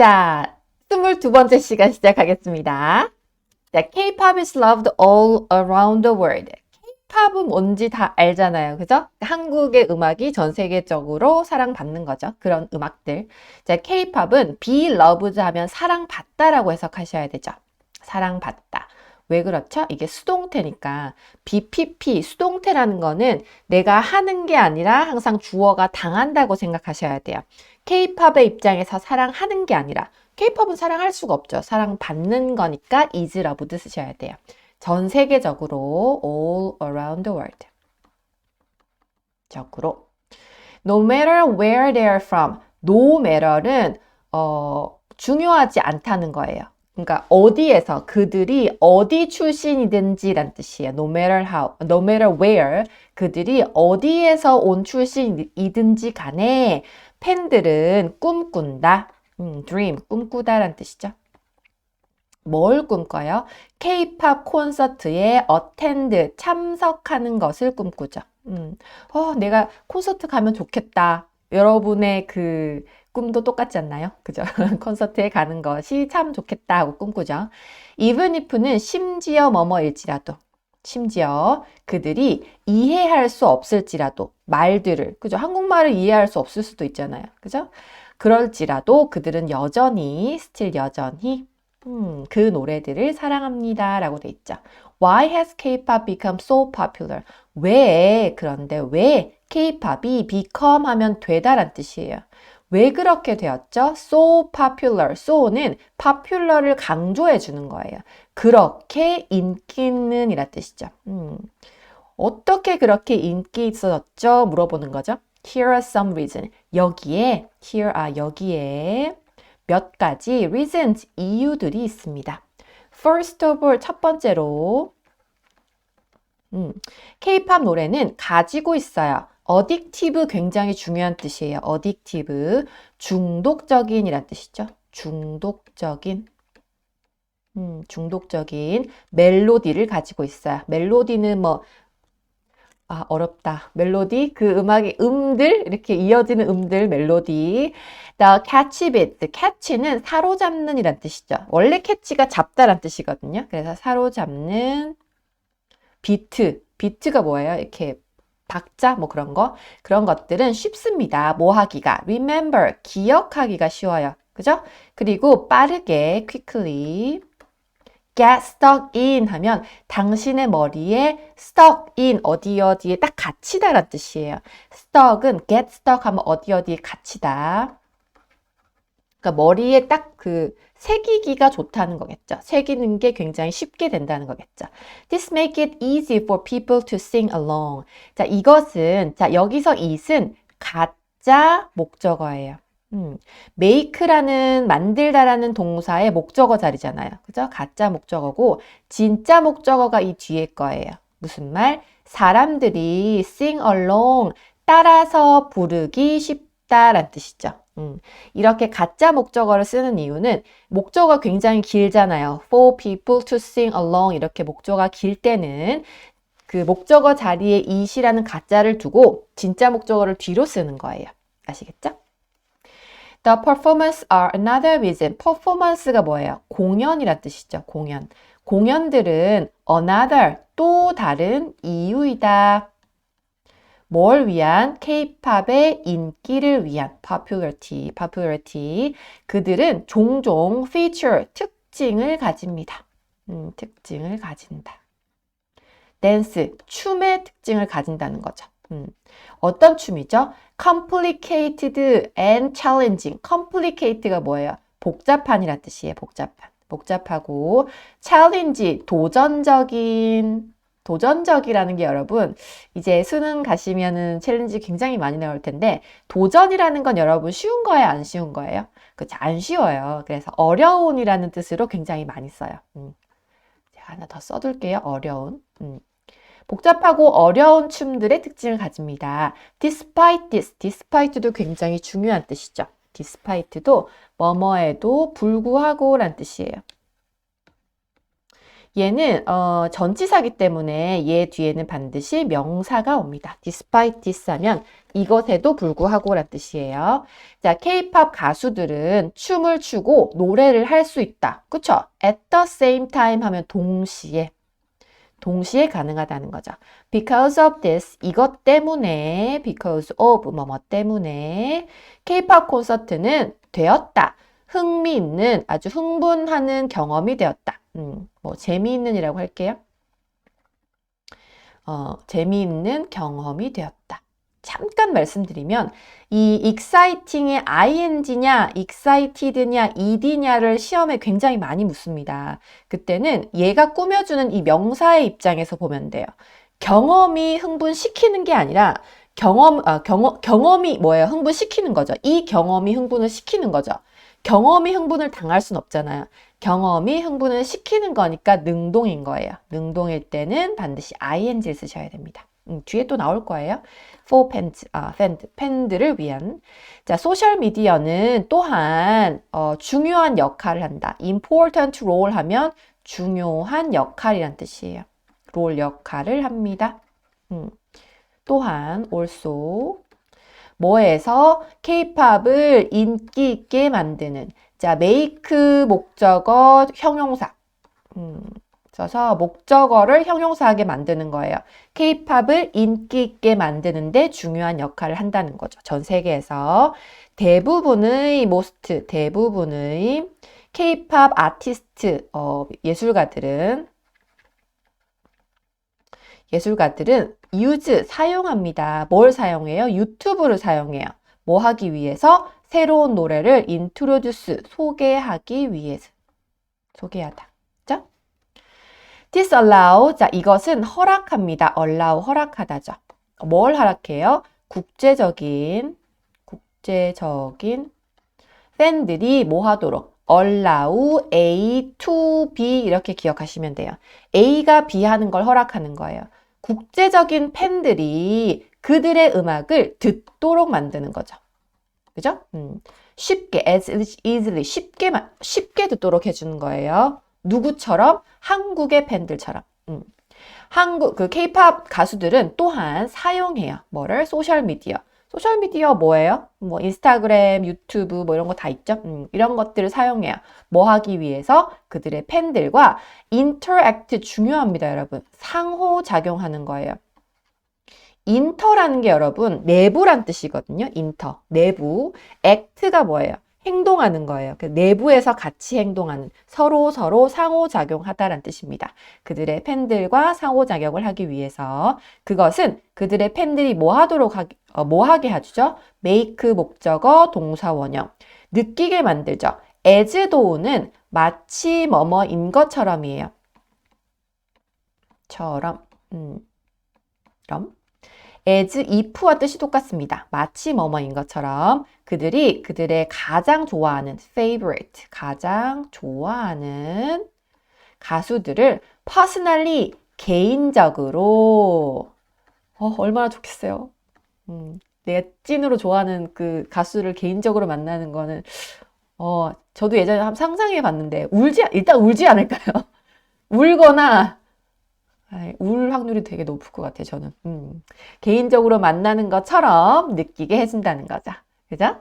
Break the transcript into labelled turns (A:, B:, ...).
A: 자, 22번째 시간 시작하겠습니다. 자, K-pop is loved all around the world. K-pop은 뭔지 다 알잖아요. 그죠? 한국의 음악이 전 세계적으로 사랑받는 거죠. 그런 음악들. 자, K-pop은 be loved 하면 사랑받다라고 해석하셔야 되죠. 사랑받다. 왜 그렇죠? 이게 수동태니까 BPP 수동태라는 거는 내가 하는 게 아니라 항상 주어가 당한다고 생각하셔야 돼요. K-팝의 입장에서 사랑하는 게 아니라 K-팝은 사랑할 수가 없죠. 사랑받는 거니까 is loved 쓰셔야 돼요. 전 세계적으로 all around the world. 적으로 no matter where they are from. no matter는 어, 중요하지 않다는 거예요. 그러니까 어디에서 그들이 어디 출신이든지란 뜻이에요. No matter how, no matter where 그들이 어디에서 온 출신이든지 간에 팬들은 꿈꾼다. 음, dream 꿈꾸다란 뜻이죠. 뭘 꿈꿔요? K-팝 콘서트에 attend 참석하는 것을 꿈꾸죠. 음, 어, 내가 콘서트 가면 좋겠다. 여러분의 그 꿈도 똑같지 않나요? 그죠? 콘서트에 가는 것이 참 좋겠다 하고 꿈꾸죠. even if는 심지어 뭐뭐일지라도 심지어 그들이 이해할 수 없을지라도 말들을 그죠? 한국말을 이해할 수 없을 수도 있잖아요. 그죠? 그럴지라도 그들은 여전히 스틸 여전히 음, 그 노래들을 사랑합니다. 라고 돼 있죠. Why has K-pop become so popular? 왜, 그런데 왜 K-pop이 become 하면 되다란 뜻이에요. 왜 그렇게 되었죠? So popular. so는 popular를 강조해 주는 거예요. 그렇게 인기 있는 이라 뜻이죠. 음. 어떻게 그렇게 인기 있어졌죠? 물어보는 거죠. Here are some reasons. 여기에, here are 여기에 몇 가지 reasons, 이유들이 있습니다. First of all, 첫 번째로, 음, K-팝 노래는 가지고 있어요. 어딕티브 굉장히 중요한 뜻이에요. 어딕티브 중독적인이란 뜻이죠. 중독적인 음, 중독적인 멜로디를 가지고 있어요. 멜로디는 뭐 아, 어렵다. 멜로디, 그 음악의 음들, 이렇게 이어지는 음들, 멜로디. The catchy beat. catch는 사로잡는 이란 뜻이죠. 원래 catch가 잡다란 뜻이거든요. 그래서 사로잡는 비트. 비트가 뭐예요? 이렇게 박자 뭐 그런 거 그런 것들은 쉽습니다. 뭐 하기가 remember 기억하기가 쉬워요. 그죠? 그리고 빠르게 quickly get stuck in 하면 당신의 머리에 stuck in 어디 어디에 딱 갇히다란 뜻이에요. stuck은 get stuck 하면 어디 어디에 갇히다. 그러니까 머리에 딱 그 새기기가 좋다는 거겠죠. 새기는 게 굉장히 쉽게 된다는 거겠죠. This make it easy for people to sing along. 자, 이것은 자, 여기서 it은 가짜 목적어예요. 음, make라는 만들다라는 동사의 목적어 자리잖아요. 그죠? 가짜 목적어고 진짜 목적어가 이 뒤에 거예요. 무슨 말? 사람들이 sing along 따라서 부르기 쉽다란 뜻이죠. 음, 이렇게 가짜 목적어를 쓰는 이유는 목적어가 굉장히 길잖아요. For people to sing along 이렇게 목적어가 길 때는 그 목적어 자리에 it이라는 가짜를 두고 진짜 목적어를 뒤로 쓰는 거예요. 아시겠죠? The performance are another reason. performance가 뭐예요? 공연이란 뜻이죠. 공연. 공연들은 another 또 다른 이유이다. 뭘 위한? K-팝의 인기를 위한 popularity, popularity. 그들은 종종 feature, 특징을 가집니다. 음, 특징을 가진다. 댄스, 춤의 특징을 가진다는 거죠. 음, 어떤 춤이죠? complicated and challenging. complicate가 뭐예요? 복잡한이라 뜻이에요. 복잡한. 복잡하고 challenge, 도전적인 도전적이라는 게 여러분 이제 수능 가시면은 챌린지 굉장히 많이 나올 텐데 도전이라는 건 여러분 쉬운 거예요 안 쉬운 거예요? 그렇죠. 안 쉬워요. 그래서 어려운이라는 뜻으로 굉장히 많이 써요. 음. 제가 하나 더 써둘게요. 어려운. 음. 복잡하고 어려운 춤들의 특징을 가집니다. Despite this. Despite도 굉장히 중요한 뜻이죠. Despite도 뭐뭐에도 불구하고 란 뜻이에요 얘는 어, 전치사기 때문에 얘 뒤에는 반드시 명사가 옵니다. despite this 하면 이것에도 불구하고 란 뜻이에요. 자, K-팝 가수들은 춤을 추고 노래를 할 수 있다. 그쵸? at the same time 하면 동시에 동시에 가능하다는 거죠. Because of this, 이것 때문에, because of 뭐뭐 때문에 K-팝 콘서트는 되었다. 흥미있는, 아주 흥분하는 경험이 되었다. 음, 뭐 재미있는이라고 할게요. 어, 재미있는 경험이 되었다. 잠깐 말씀드리면 이 exciting의 ing냐, excited냐, ed냐를 시험에 굉장히 많이 묻습니다. 그때는 얘가 꾸며주는 이 명사의 입장에서 보면 돼요. 경험이 흥분시키는 게 아니라 경험, 아, 경험, 경험이 뭐예요? 흥분시키는 거죠. 이 경험이 흥분을 시키는 거죠. 경험이 흥분을 당할 순 없잖아요. 경험이 흥분을 시키는 거니까 능동인 거예요. 능동일 때는 반드시 ing를 쓰셔야 됩니다. 음, 뒤에 또 나올 거예요. for fans, 아, 팬드, 팬들을 위한. 자, 소셜 미디어는 또한 어, 중요한 역할을 한다. important role 하면 중요한 역할이란 뜻이에요. 롤 역할을 합니다. 음, 또한 also 뭐에서 K-팝을 인기 있게 만드는 자, make 목적어 형용사. 음, 써서 목적어를 형용사하게 만드는 거예요. K-팝을 인기 있게 만드는데 중요한 역할을 한다는 거죠. 전 세계에서 대부분의 most 대부분의 K-팝 아티스트 어, 예술가들은 예술가들은 use 사용합니다. 뭘 사용해요? 유튜브를 사용해요. 뭐 하기 위해서? 새로운 노래를 introduce 소개하기 위해서. 소개하다. 자, disallow. 자, 이것은 허락합니다. allow 허락하다죠. 뭘 허락해요? 국제적인 국제적인 팬들이 뭐 하도록 allow A to B 이렇게 기억하시면 돼요. A가 B 하는 걸 허락하는 거예요. 국제적인 팬들이 그들의 음악을 듣도록 만드는 거죠. 그죠? 음, 쉽게, as easily, 쉽게, 쉽게 듣도록 해주는 거예요. 누구처럼? 한국의 팬들처럼. 음. 한국, 그 케이팝 가수들은 또한 사용해요. 뭐를? 소셜미디어. 소셜미디어 뭐예요? 뭐 인스타그램, 유튜브 뭐 이런 거 다 있죠? 음, 이런 것들을 사용해요. 뭐 하기 위해서? 그들의 팬들과 interact 중요합니다, 여러분. 상호작용하는 거예요. 인터라는 게 여러분 내부란 뜻이거든요. 인터, 내부. act가 뭐예요? 행동하는 거예요. 그 내부에서 같이 행동하는 서로 서로 상호작용하다라는 뜻입니다. 그들의 팬들과 상호작용을 하기 위해서 그것은 그들의 팬들이 뭐 하도록 하기, 어, 뭐 하게 하죠? make 목적어 동사 원형 느끼게 만들죠. as though는 마치 뭐뭐인 것처럼이에요. 처럼, 음, 그럼 as if와 뜻이 똑같습니다. 마치 뭐뭐인 것처럼 그들이 그들의 가장 좋아하는 favorite, 가장 좋아하는 가수들을 personally, 개인적으로 어, 얼마나 좋겠어요. 음, 내가 찐으로 좋아하는 그 가수를 개인적으로 만나는 거는 어, 저도 예전에 한번 상상해 봤는데 울지 일단 울지 않을까요? 울거나 울 확률이 되게 높을 것 같아요, 저는. 음. 개인적으로 만나는 것처럼 느끼게 해준다는 거죠. 그죠?